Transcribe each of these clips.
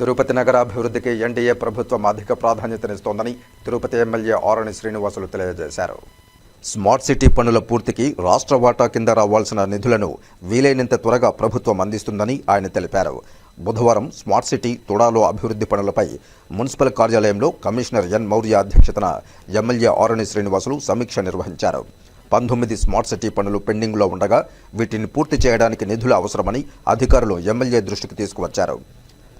Tirupati నగరాభివృద్ధికి NDA ప్రభుత్వం అధిక ప్రాధాన్యతనిస్తోందని తిరుపతి ఎమ్మెల్యే ఆరణి శ్రీనివాసులు తెలియజేశారు. స్మార్ట్ సిటీ పనుల పూర్తికి రాష్ట్ర వాటా కింద రావాల్సిన నిధులను వీలైనంత త్వరగా ప్రభుత్వం అందిస్తుందని ఆయన తెలిపారు. బుధవారం స్మార్ట్ సిటీ తుడాలో అభివృద్ధి పనులపై మున్సిపల్ కార్యాలయంలో కమిషనర్ ఎన్ మౌర్య అధ్యక్షతన ఎమ్మెల్యే ఆరణి శ్రీనివాసులు సమీక్ష నిర్వహించారు. పంతొమ్మిది స్మార్ట్ సిటీ పనులు పెండింగ్లో ఉండగా వీటిని పూర్తి చేయడానికి నిధులు అవసరమని అధికారులు ఎమ్మెల్యే దృష్టికి తీసుకువచ్చారు.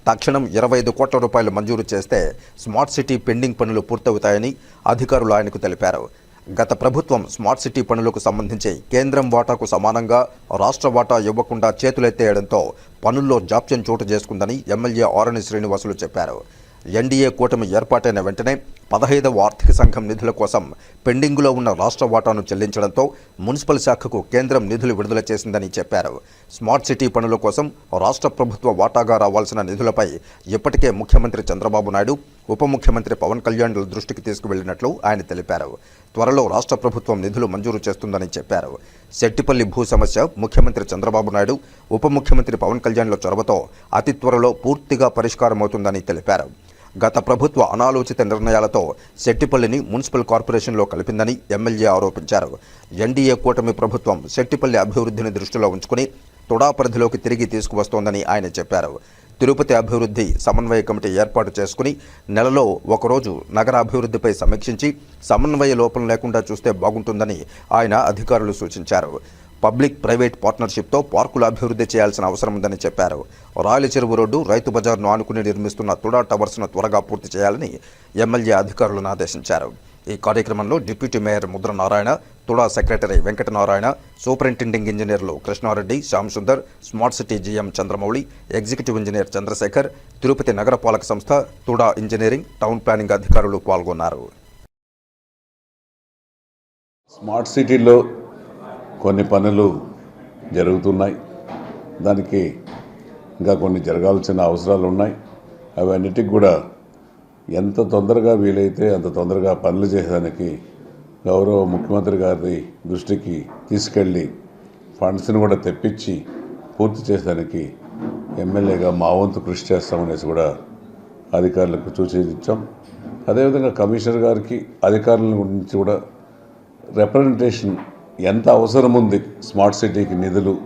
తక్షణం ఇరవై ఐదు కోట్ల రూపాయలు మంజూరు చేస్తే స్మార్ట్ సిటీ పెండింగ్ పనులు పూర్తవుతాయని అధికారులు ఆయనకు తెలిపారు. గత ప్రభుత్వం స్మార్ట్ సిటీ పనులకు సంబంధించి కేంద్రం వాటాకు సమానంగా రాష్ట్ర వాటా ఇవ్వకుండా చేతులెత్తేయడంతో పనుల్లో జాప్యం చోటు చేసుకుందని ఎమ్మెల్యే ఆరణి శ్రీనివాసులు చెప్పారు. ఎన్డీఏ కూటమి ఏర్పాటైన వెంటనే పదహైదవ ఆర్థిక సంఘం నిధుల కోసం పెండింగులో ఉన్న రాష్ట్ర వాటాను చెల్లించడంతో మున్సిపల్ శాఖకు కేంద్రం నిధులు విడుదల చేసిందని చెప్పారు. స్మార్ట్ సిటీ పనుల కోసం రాష్ట్ర ప్రభుత్వ వాటాగా రావాల్సిన నిధులపై ఇప్పటికే ముఖ్యమంత్రి చంద్రబాబు నాయుడు ఉప ముఖ్యమంత్రి పవన్ కళ్యాణ్ దృష్టికి తీసుకువెళ్ళినట్లు ఆయన తెలిపారు. త్వరలో రాష్ట్ర ప్రభుత్వం నిధులు మంజూరు చేస్తుందని చెప్పారు. శెట్టిపల్లి భూ సమస్య ముఖ్యమంత్రి చంద్రబాబు నాయుడు ఉప ముఖ్యమంత్రి పవన్ కళ్యాణ్ల చొరవతో అతి త్వరలో పూర్తిగా పరిష్కారమవుతుందని తెలిపారు. గత ప్రభుత్వ అనాలోచిత నిర్ణయాలతో శెట్టిపల్లిని మున్సిపల్ కార్పొరేషన్లో కలిపిందని ఎమ్మెల్యే ఆరోపించారు. ఎన్డీఏ కూటమి ప్రభుత్వం శెట్టిపల్లి అభివృద్ధిని దృష్టిలో ఉంచుకుని తుడా పరిధిలోకి తిరిగి తీసుకువస్తోందని ఆయన చెప్పారు. తిరుపతి అభివృద్ధి సమన్వయ కమిటీ ఏర్పాటు చేసుకుని నెలలో ఒకరోజు నగర అభివృద్ధిపై సమీక్షించి సమన్వయ లోపం లేకుండా చూస్తే బాగుంటుందని ఆయన అధికారులు సూచించారు. పబ్లిక్ ప్రైవేట్ పార్ట్నర్షిప్తో పార్కులు అభివృద్ధి చేయాల్సిన అవసరం ఉందని చెప్పారు. రాయల చెరువు రోడ్డు రైతు బజార్ను ఆనుకుని నిర్మిస్తున్న తుడా టవర్స్ను త్వరగా పూర్తి చేయాలని ఎమ్మెల్యే అధికారులను ఆదేశించారు. ఈ కార్యక్రమంలో deputy mayor Mudra Narayana TUDA secretary Venkatanarayana superintending ఇంజనీర్లు Krishna Reddy Shyam Sundar smart city GM Chandramouli executive engineer Chandrasekhar Tirupati నగరపాలక సంస్థ తుడా ఇంజనీరింగ్ టౌన్ ప్లానింగ్ అధికారులు పాల్గొన్నారు. స్మార్ట్ సిటీలో కొన్ని పనులు జరుగుతున్నాయి. దానికి ఇంకా కొన్ని జరగాల్సిన అవసరాలు ఉన్నాయి. అవన్నిటికి కూడా ఎంత తొందరగా వీలైతే అంత తొందరగా పనులు చేసేదానికి గౌరవ ముఖ్యమంత్రి గారి దృష్టికి తీసుకెళ్ళి ఫండ్స్ని కూడా తెప్పించి పూర్తి చేసేదానికి ఎమ్మెల్యేగా మా వంతు కృషి చేస్తామనేసి కూడా అధికారులకు సూచించాం అదేవిధంగా కమిషనర్ గారికి అధికారుల గురించి కూడా రిప్రజెంటేషన్ ఎంత అవసరం ఉంది స్మార్ట్ సిటీకి నిధులు?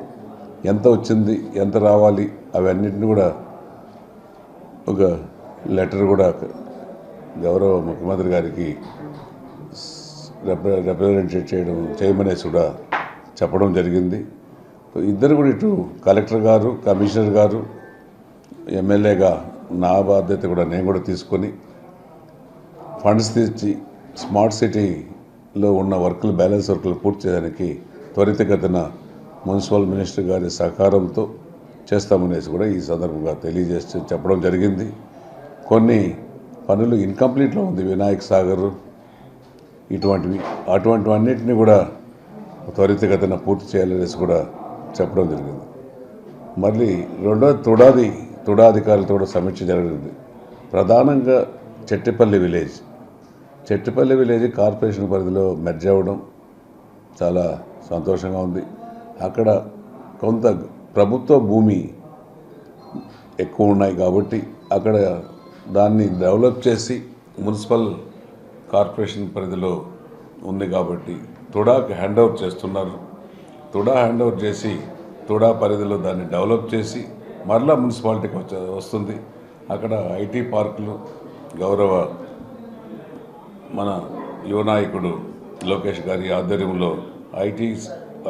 ఎంత వచ్చింది? ఎంత రావాలి? అవన్నిటిని కూడా ఒక లెటర్ కూడా గౌరవ ముఖ్యమంత్రి గారికి రిప్రజెంటేట్ చేయడం చేయమనేసి కూడా చెప్పడం జరిగింది. ఇద్దరు కూడా ఇటు కలెక్టర్ గారు కమిషనర్ గారు ఎమ్మెల్యేగా నా బాధ్యత కూడా నేను కూడా తీసుకొని ఫండ్స్ తెచ్చి స్మార్ట్ సిటీ లో ఉన్న వర్కులు బ్యాలెన్స్ వర్కులు పూర్తి చేయడానికి త్వరితగతిన మున్సిపల్ మినిస్టర్ గారి సహకారంతో చేస్తామనేసి కూడా ఈ సందర్భంగా తెలియజేసి చెప్పడం జరిగింది. కొన్ని పనులు ఇన్కంప్లీట్లో ఉంది. వినాయక్ సాగర్ ఇటువంటివి అటువంటివన్నిటిని కూడా త్వరితగతిన పూర్తి చేయాలనేసి కూడా చెప్పడం జరిగింది. మళ్ళీ రెండోది తుడాది తుడాధికారులతో కూడా సమీక్ష జరిగింది ప్రధానంగా Chettipalli village Chettupalli village corporation పరిధిలో మెర్జ్ అవ్వడం చాలా సంతోషంగా ఉంది. అక్కడ కొంత ప్రభుత్వ భూమి ఎక్కువ ఉన్నాయి కాబట్టి అక్కడ దాన్ని డెవలప్ చేసి మున్సిపల్ కార్పొరేషన్ పరిధిలో ఉంది కాబట్టి తుడాకి హ్యాండ్ ఓవర్ చేస్తున్నారు. తుడా హ్యాండ్ ఓవర్ చేసి తుడా పరిధిలో దాన్ని డెవలప్ చేసి మరలా మున్సిపాలిటీకి వచ్చే వస్తుంది. అక్కడ ఐటీ పార్కులు గౌరవ మన యువ నాయకుడు లోకేష్ గారి ఆధ్వర్యంలో ఐటీ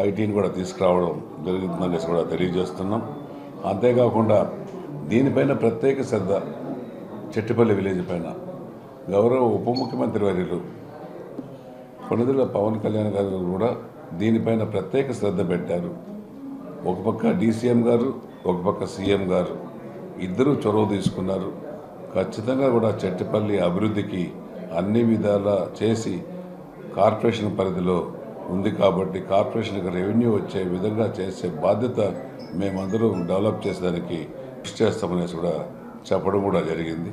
ఐటీని కూడా తీసుకురావడం జరుగుతుందనేసి కూడా తెలియజేస్తున్నాం. అంతేకాకుండా దీనిపైన ప్రత్యేక శ్రద్ధ చెట్టిపల్లి విలేజ్ పైన గౌరవ ఉప ముఖ్యమంత్రి వర్యులు కొనిదెల పవన్ కళ్యాణ్ గారు కూడా దీనిపైన ప్రత్యేక శ్రద్ధ పెట్టారు. ఒక పక్క డీసీఎం గారు ఒక పక్క సీఎం గారు ఇద్దరూ చొరవ తీసుకున్నారు. ఖచ్చితంగా కూడా చెట్టిపల్లి అభివృద్ధికి అన్ని విధాలా చేసి కార్పొరేషన్ పరిధిలో ఉంది కాబట్టి కార్పొరేషన్కి రెవెన్యూ వచ్చే విధంగా చేసే బాధ్యత మేమందరం డెవలప్ చేసేదానికి కృషి చేస్తామనేసి కూడా చెప్పడం కూడా జరిగింది.